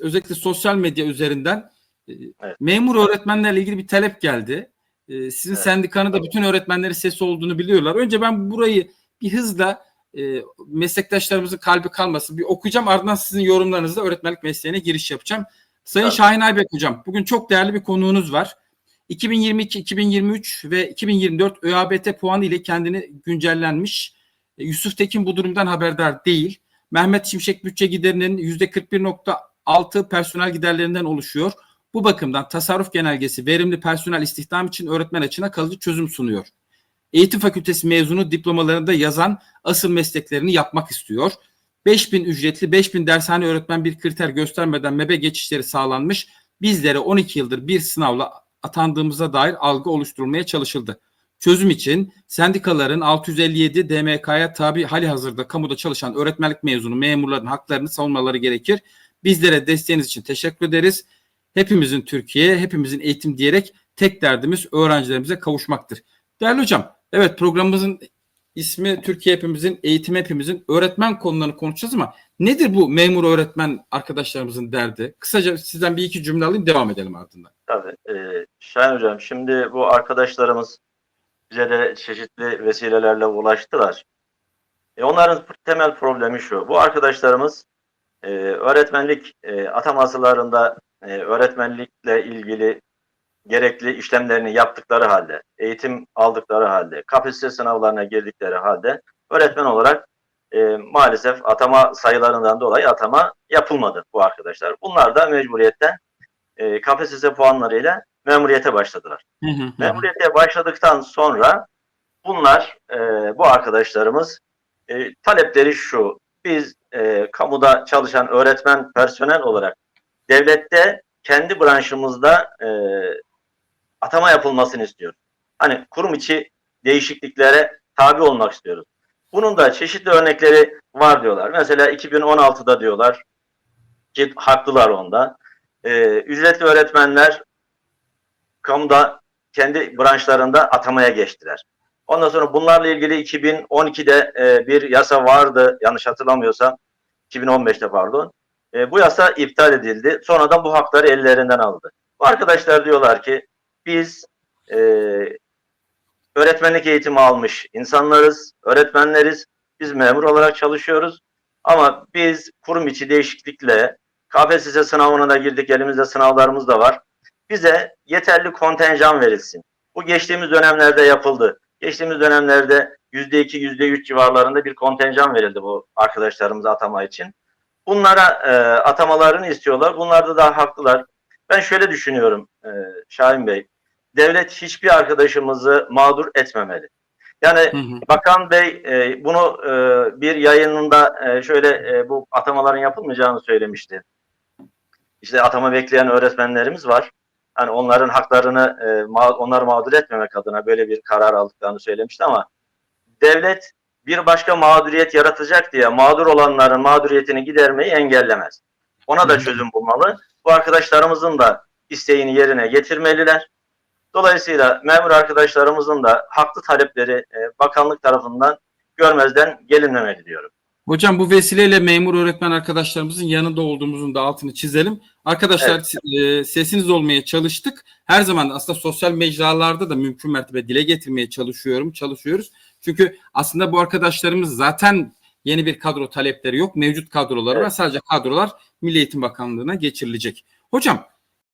özellikle sosyal medya üzerinden e, Evet. memur öğretmenlerle ilgili bir talep geldi. E, sizin Evet. sendikanın da bütün öğretmenlerin sesi olduğunu biliyorlar. Önce ben burayı bir hızla e, meslektaşlarımızın kalbi kalmasın bir okuyacağım. Ardından sizin yorumlarınızla öğretmenlik mesleğine giriş yapacağım. Sayın Tabii. Şahin Aybek hocam bugün çok değerli bir konuğunuz var. 2022, 2023 ve 2024 ÖABT puanı ile kendini güncellenmiş. Yusuf Tekin bu durumdan haberdar değil. Mehmet Şimşek bütçe giderinin %41.6 personel giderlerinden oluşuyor. Bu bakımdan tasarruf genelgesi verimli personel istihdam için öğretmen açığına kalıcı çözüm sunuyor. Eğitim fakültesi mezunu diplomalarında yazan asıl mesleklerini yapmak istiyor. 5000 ücretli 5000 dershane öğretmen bir kriter göstermeden MEBE geçişleri sağlanmış. Bizlere 12 yıldır bir sınavla atandığımıza dair algı oluşturulmaya çalışıldı. Çözüm için sendikaların 657 DMK'ya tabi hali hazırda kamuda çalışan öğretmenlik mezunu memurların haklarını savunmaları gerekir. Bizlere desteğiniz için teşekkür ederiz. Hepimizin Türkiye, hepimizin eğitim diyerek tek derdimiz öğrencilerimize kavuşmaktır. Değerli hocam, evet programımızın ismi Türkiye hepimizin, eğitim hepimizin, öğretmen konularını konuşacağız ama nedir bu memur öğretmen arkadaşlarımızın derdi? Kısaca sizden bir iki cümle alayım devam edelim ardından. Tabii. E, Şahin Hocam şimdi bu arkadaşlarımız bize de çeşitli vesilelerle ulaştılar. E, onların temel problemi şu. Bu arkadaşlarımız e, öğretmenlik e, atamasılarında e, öğretmenlikle ilgili gerekli işlemlerini yaptıkları halde, eğitim aldıkları halde, KPSS sınavlarına girdikleri halde öğretmen olarak e, maalesef atama sayılarından dolayı atama yapılmadı bu arkadaşlar. Bunlar da mecburiyetten e, KPSS puanlarıyla memuriyete başladılar. Hı hı hı. Memuriyete başladıktan sonra bunlar, e, bu arkadaşlarımız e, talepleri şu. Biz e, kamuda çalışan öğretmen personel olarak devlette kendi branşımızda e, atama yapılmasını istiyoruz. Hani kurum içi değişikliklere tabi olmak istiyoruz. Bunun da çeşitli örnekleri var diyorlar. Mesela 2016'da diyorlar ki haklılar onda. E, ücretli öğretmenler kamuda kendi branşlarında atamaya geçtiler. Ondan sonra bunlarla ilgili 2012'de e, bir yasa vardı yanlış hatırlamıyorsam 2015'te pardon. E, bu yasa iptal edildi. Sonradan bu hakları ellerinden aldı. Bu arkadaşlar diyorlar ki biz e, öğretmenlik eğitimi almış insanlarız, öğretmenleriz. Biz memur olarak çalışıyoruz. Ama biz kurum içi değişiklikle KPSS sınavına da girdik. Elimizde sınavlarımız da var bize yeterli kontenjan verilsin. Bu geçtiğimiz dönemlerde yapıldı. Geçtiğimiz dönemlerde %2, %3 civarlarında bir kontenjan verildi bu arkadaşlarımıza atama için. Bunlara e, atamalarını istiyorlar. Bunlar da daha haklılar. Ben şöyle düşünüyorum e, Şahin Bey. Devlet hiçbir arkadaşımızı mağdur etmemeli. Yani Hı hı. Bakan Bey e, bunu e, bir yayınında e, şöyle e, bu atamaların yapılmayacağını söylemişti. İşte atama bekleyen öğretmenlerimiz var. Hani onların haklarını e, ma- onları mağdur etmemek adına böyle bir karar aldıklarını söylemişti ama devlet bir başka mağduriyet yaratacak diye mağdur olanların mağduriyetini gidermeyi engellemez. Ona da çözüm bulmalı. Bu arkadaşlarımızın da isteğini yerine getirmeliler. Dolayısıyla memur arkadaşlarımızın da haklı talepleri e, bakanlık tarafından görmezden gelinmemeli diyorum. Hocam bu vesileyle memur öğretmen arkadaşlarımızın yanında olduğumuzun da altını çizelim. Arkadaşlar e, sesiniz olmaya çalıştık. Her zaman aslında sosyal mecralarda da mümkün mertebe dile getirmeye çalışıyorum, çalışıyoruz. Çünkü aslında bu arkadaşlarımız zaten yeni bir kadro talepleri yok. Mevcut kadroları var. Sadece kadrolar Milli Eğitim Bakanlığı'na geçirilecek. Hocam